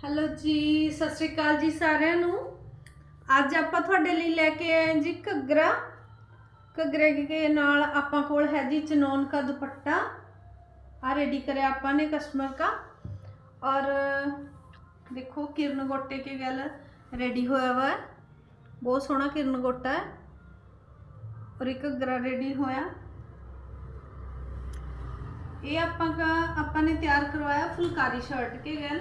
Hello ਜੀ ਸਤਿ ਸ਼੍ਰੀ ਅਕਾਲ ਜੀ ਸਾਰਿਆਂ ਨੂੰ ਅੱਜ ਆਪਾਂ ਤੁਹਾਡੇ ਲਈ ਲੈ ਕੇ ਆਏ ਹਾਂ ਜੀ ਘੱਗਰਾ ਘੱਗਰੇ ਦੇ ਨਾਲ ਆਪਾਂ ਕੋਲ ਹੈ ਜੀ ਚਨੋਨ ਦਾ ਦੁਪੱਟਾ ਆ ਰੈਡੀ ਕਰਿਆ ਆਪਾਂ ਨੇ ਕਸਟਮਰ का और देखो किरण गोटे के गल रेडी होया हुआ है बहुत सोहना किरण गोटा है और एक घग्गरा रेडी होया ਇਹ ਆਪਾਂ का ਆਪਾਂ ਨੇ ਤਿਆਰ ਕਰਵਾਇਆ ਫੁਲਕਾਰੀ ਸ਼ਰਟ ਕੇ ਗਲ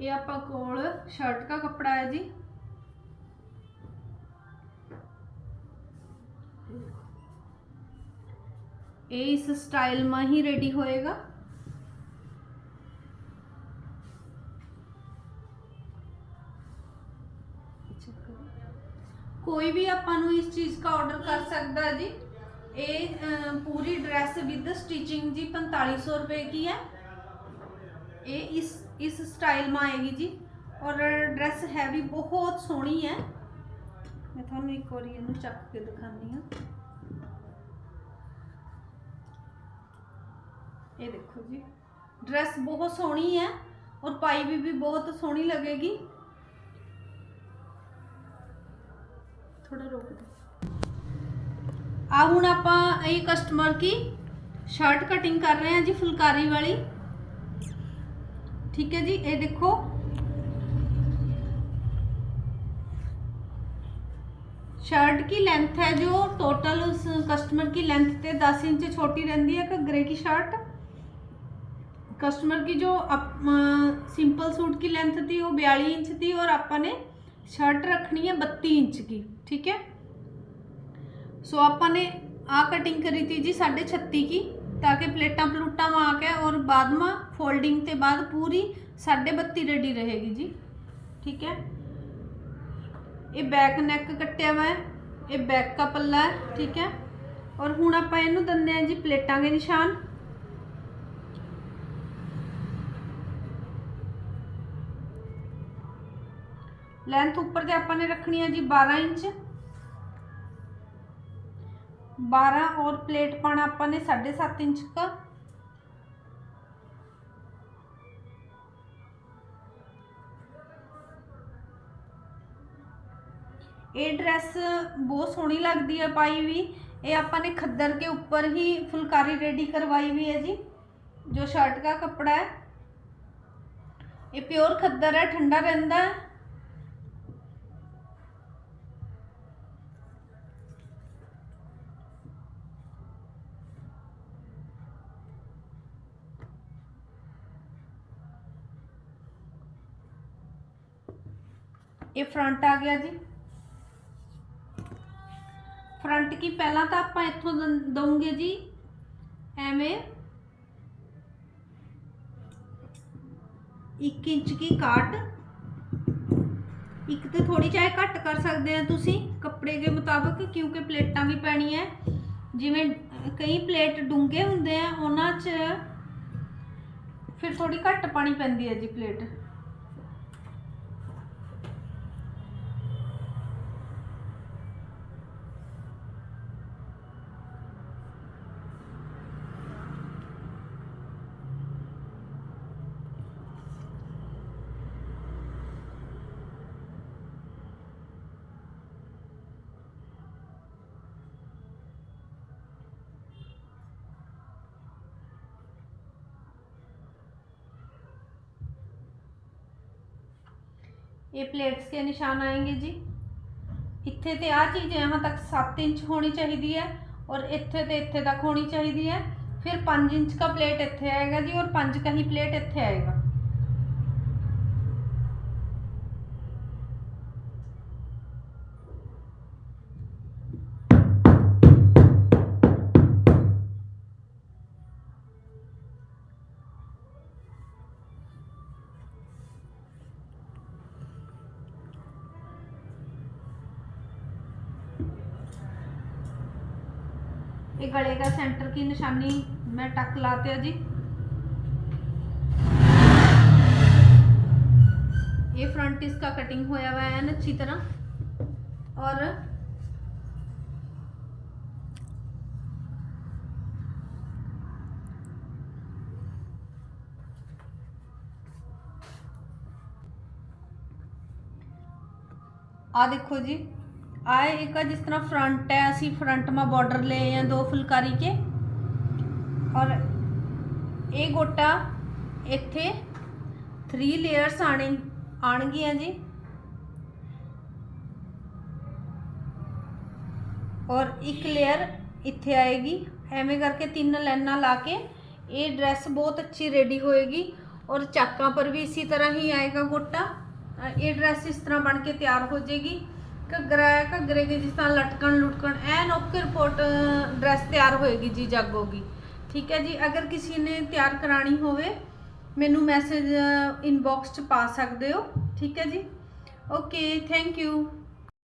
ਇਹ ਆਪਾਂ ਕੋਲ ਸ਼ਰਟ ਦਾ ਕੱਪੜਾ ਹੈ ਜੀ ये इस स्टाइल में ही रेडी होएगा कोई भी अपन इस चीज़ का ऑर्डर कर सकता है जी ये पूरी ड्रेस विद स्टिचिंग जी पैंतालीस सौ रुपये की है ये इस इस स्टाइल में आएगी जी और ड्रेस है भी बहुत सोहनी है मैं थोड़ा एक बार ਇਹਨੂੰ ਚੱਕ ਕੇ ਦਿਖਾਨੀ ਹਾਂ ਇਹ ਦੇਖੋ ਜੀ ड्रेस बहुत सोहनी है और पाई भी भी बहुत सोहनी लगेगी थोड़ा रोक दो ਆ ਹੁਣ ਆਪਾਂ ਇਹ ਕਸਟਮਰ ਕੀ ਸ਼ਰਟ ਕਟਿੰਗ ਕਰ ਰਹੇ ਹਾਂ ਜੀ ਫੁਲਕਾਰੀ ਵਾਲੀ ਠੀਕ ਹੈ ਜੀ ਇਹ ਦੇਖੋ शर्ट की लेंथ है जो टोटल उस कस्टमर की लेंथ पे 10 इंच छोटी रहती है घग्गरे की शर्ट कस्टमर की जो सिंपल सूट की लेंथ थी वो बयाली इंच थी और आपने शर्ट रखनी है बत्ती इंच की ठीक है सो ਆਪਾਂ ਨੇ ਆ ਕਟਿੰਗ ਕਰੀ थी जी साढ़े छत्ती की ताकि प्लेटा प्लूटा में आके और बाद में फोल्डिंग के बाद पूरी साढ़े बत्ती रेडी रहेगी जी ठीक है ਇਹ ਬੈਕ ਨੈਕ ਕੱਟਿਆ ਵਾ ਹੈ ਇਹ ਬੈਕ ਦਾ ਪੱਲਾ ਹੈ ਠੀਕ ਹੈ ਔਰ ਹੁਣ ਆਪਾਂ ਇਹਨੂੰ ਦਿੰਦੇ ਆ ਜੀ ਪਲੇਟਾਂ ਦੇ ਨਿਸ਼ਾਨ ਲੈਂਥ ਉੱਪਰ ਤੇ ਆਪਾਂ ਨੇ ਰੱਖਣੀ ਹੈ ਜੀ 12 ਇੰਚ बारह और प्लेट पाना अपन साढ़े सात इंच का ये ड्रेस बहुत सोहनी लगती है पाई हुई ये आपने खद्दर के ऊपर ही फुलकारी रेडी करवाई हुई है जी जो शर्ट का कपड़ा है ये प्योर खद्दर है ठंडा रहता है ਇਹ ਫਰੰਟ ਆ ਗਿਆ ਜੀ। ਫਰੰਟ ਕੀ ਪਹਿਲਾਂ ਤਾਂ ਆਪਾਂ ਇੱਥੋਂ ਦੰ- ਦਊਂਗੇ ਜੀ। ਐਵੇਂ 1 ਇੰਚ ਕੀ ਕਾਟ। ਇੱਕ ਤੇ ਥੋੜੀ ਚਾਹੇ ਘੱਟ ਕਰ ਸਕਦੇ ਆ ਤੁਸੀਂ ਕੱਪੜੇ ਦੇ ਮੁਤਾਬਕ, ਕਿਉਂਕਿ ਪਲੇਟਾਂ ਵੀ ਪੈਣੀਆਂ। ਜਿਵੇਂ ਕਈ ਪਲੇਟ ਡੂੰਘੇ ਹੁੰਦੇ ਆ, ਉਹਨਾਂ 'ਚ ਫਿਰ ਥੋੜੀ ਘੱਟ ਪਾਣੀ ਪੈਂਦੀ ਹੈ ਜੀ ਪਲੇਟ। ये प्लेट्स के निशान आएंगे जी ਇੱਥੇ ਤੇ ਆ ਚੀਜ਼ यहाँ तक 7 ਇੰਚ ਹੋਣੀ ਚਾਹੀਦੀ ਹੈ ਔਰ ਇੱਥੇ ਤੇ ਇੱਥੇ ਤੱਕ ਹੋਣੀ ਚਾਹੀਦੀ ਹੈ ਫਿਰ 5 ਇੰਚ का प्लेट ਇੱਥੇ ਆਏਗਾ ਜੀ ਔਰ 5 का ही प्लेट ਇੱਥੇ ਆਏਗਾ ये गले का सेंटर की निशानी मैं टक लाते हैं जी ये फ्रंट इसका कटिंग होया हुआ है ना अच्छी तरह और आ देखो जी ਆ ਇੱਕ ਆ ਜਿਸ ਤਰ੍ਹਾਂ ਫਰੰਟ ਹੈ ਅਸੀਂ ਫਰੰਟ ਮਾ ਬਾਰਡਰ ਲਏ ਆ ਦੋ ਫੁਲਕਾਰੀ ਕੇ। ਔਰ ਇਹ ਗੋਟਾ ਇੱਥੇ 3 ਲੇਅਰਸ ਆਣੇ ਆਣਗੀਆਂ ਜੀ। ਔਰ ਇੱਕ ਲੇਅਰ ਇੱਥੇ ਆਏਗੀ। ਐਵੇਂ ਕਰਕੇ ਤਿੰਨ ਲਾਈਨਾਂ ਲਾ ਕੇ ਇਹ ਡਰੈਸ ਬਹੁਤ ਅੱਛੀ ਰੈਡੀ ਹੋਏਗੀ। ਔਰ ਚਾਕਾਂ ਪਰ ਵੀ ਇसी ਤਰ੍ਹਾਂ ਹੀ ਆਏਗਾ ਗੋਟਾ। ਅ, ਇਹ ਡਰੈਸ ਇਸ ਤਰ੍ਹਾਂ ਬਣ ਕੇ ਤਿਆਰ ਹੋ ਜਾਏਗੀ ਘੱਗਰਾ ਹੈ, ਘੱਗਰੇ ਦੇ ਜਿਸ ਤਰ੍ਹਾਂ ਲਟਕਣ ਲੁਟਕਣ, ਐਨ ਓਕੇ ਰਿਪੋਰਟ ਡਰੈਸ ਤਿਆਰ ਹੋਏਗੀ ਜੀ, ਜਾਗੋਗੀ। ਠੀਕ ਹੈ ਜੀ, ਅਗਰ ਕਿਸੇ ਨੇ ਤਿਆਰ ਕਰਾਣੀ ਹੋਵੇ, ਮੈਨੂੰ ਮੈਸੇਜ ਇਨਬਾਕਸ ਚ ਪਾ ਸਕਦੇ ਹੋ। ਠੀਕ ਹੈ ਜੀ। Okay thank you